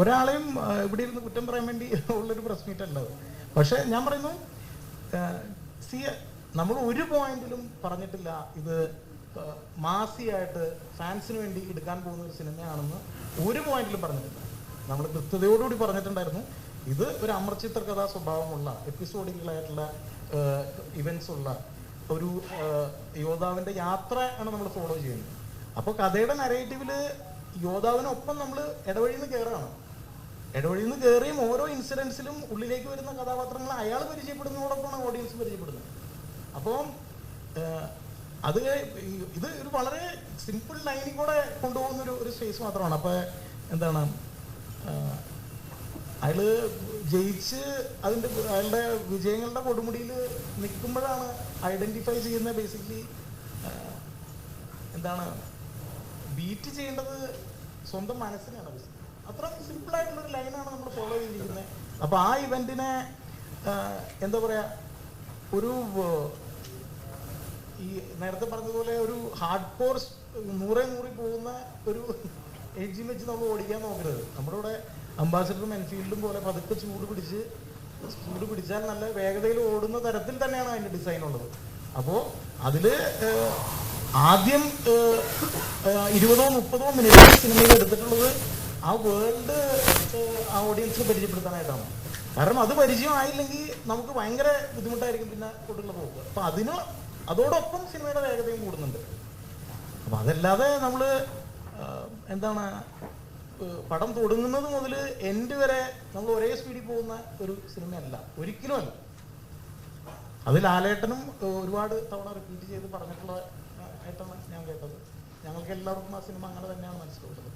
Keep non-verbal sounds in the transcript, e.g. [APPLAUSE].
ഒരാളെയും ഇവിടെ ഇരുന്ന് കുറ്റം പറയാൻ വേണ്ടി [LAUGHS] ഉള്ളൊരു പ്രസ് മീറ്റ് പക്ഷേ ഞാൻ പറയുന്നു സി നമ്മൾ ഒരു പോയിന്റിലും പറഞ്ഞിട്ടില്ല ഇത് മാസിയായിട്ട് ഫാൻസിന് വേണ്ടി എടുക്കാൻ പോകുന്ന ഒരു സിനിമയാണെന്ന് ഒരു പോയിന്റിലും പറഞ്ഞിട്ടില്ല. നമ്മൾ കൃത്യതയോടുകൂടി പറഞ്ഞിട്ടുണ്ടായിരുന്നു ഇത് ഒരു അമർചിത്ര കഥാ സ്വഭാവമുള്ള എപ്പിസോഡിക്കലായിട്ടുള്ള ഇവൻസ് ഉള്ള ഒരു യോദ്ധാവിന്റെ യാത്ര ആണ് നമ്മൾ ഫോളോ ചെയ്യുന്നത്. അപ്പോൾ കഥയുടെ നരേറ്റീവിൽ യോദ്ധാവിനൊപ്പം നമ്മൾ ഇടവഴിയിൽ നിന്ന് കയറുകയാണ് ഇടവഴിയിൽ നിന്ന് കയറിയും ഓരോ ഇൻസിഡൻസിലും ഉള്ളിലേക്ക് വരുന്ന കഥാപാത്രങ്ങൾ അയാൾ പരിചയപ്പെടുന്നതോടൊപ്പമാണ് ഓഡിയൻസ് പരിചയപ്പെടുന്നത്. അപ്പോൾ അത് ഇത് ഒരു വളരെ സിമ്പിൾ ലൈനിൽ കൂടെ കൊണ്ടുപോകുന്ന ഒരു ഒരു സ്പേസ് മാത്രമാണ്. അപ്പോൾ എന്താണ് അയാൾ ജയിച്ച് അതിന്റെ അയാളുടെ വിജയങ്ങളുടെ കൊടുമുടിയിൽ നിൽക്കുമ്പോഴാണ് ഐഡന്റിഫൈ ചെയ്യുന്ന ബേസിക്കലി എന്താണ് ബീറ്റ് ചെയ്യേണ്ടത് സ്വന്തം മനസ്സിനാണ്. അത്ര സിമ്പിൾ ആയിട്ടുള്ള ഒരു ലൈനാണ് നമ്മൾ ഫോളോ ചെയ്തിരിക്കുന്നത് അപ്പൊ ആ ഇവന്റിനെ എന്താ പറയാ ഒരു ഈ നേരത്തെ പറഞ്ഞതുപോലെ ഒരു ഹാർഡ് കോർസ് നൂറെ നൂറി പോകുന്ന ഒരു എഡ്ജിൽ വെച്ച് നമ്മൾ ഓടിക്കാൻ നോക്കരുത്. നമ്മുടെ ഇവിടെ അംബാസിഡറും എൻഫീൽഡും പോലെ പതുക്കെ ചൂട് പിടിച്ച് ചൂട് പിടിച്ചാൽ നല്ല വേഗതയിൽ ഓടുന്ന തരത്തിൽ തന്നെയാണ് അതിന്റെ ഡിസൈൻ ഉള്ളത്. അപ്പോൾ അതിൽ ആദ്യം ഇരുപതോ മുപ്പതോ മിനിറ്റ് സിനിമയിൽ എടുത്തിട്ടുള്ളത് ആ വേൾഡ് ആ ഓഡിയൻസിന് പരിചയപ്പെടുത്താനായിട്ടാണ്. കാരണം അത് പരിചയമായില്ലെങ്കിൽ നമുക്ക് ഭയങ്കര ബുദ്ധിമുട്ടായിരിക്കും പിന്നെ കൂട്ടുള്ള പോക്ക്. അപ്പൊ അതിന് അതോടൊപ്പം സിനിമയുടെ വേഗതയും കൂടുന്നുണ്ട്. അപ്പൊ അതല്ലാതെ നമ്മൾ എന്താണ് പടം തുടങ്ങുന്നത് മുതൽ എൻഡ് വരെ നമ്മൾ ഒരേ സ്പീഡിൽ പോകുന്ന ഒരു സിനിമയല്ല. ഒരിക്കലും അല്ല അത് ലാലേട്ടനും ഏ, ഒരുപാട് തവണ റിപ്പീറ്റ് ചെയ്ത് പറഞ്ഞിട്ടുള്ള ആയിട്ടാണ് ഞാൻ കേട്ടത്. ഞങ്ങൾക്ക് എല്ലാവർക്കും ആ സിനിമ അങ്ങനെ തന്നെയാണ് മനസ്സിലാവുന്നത്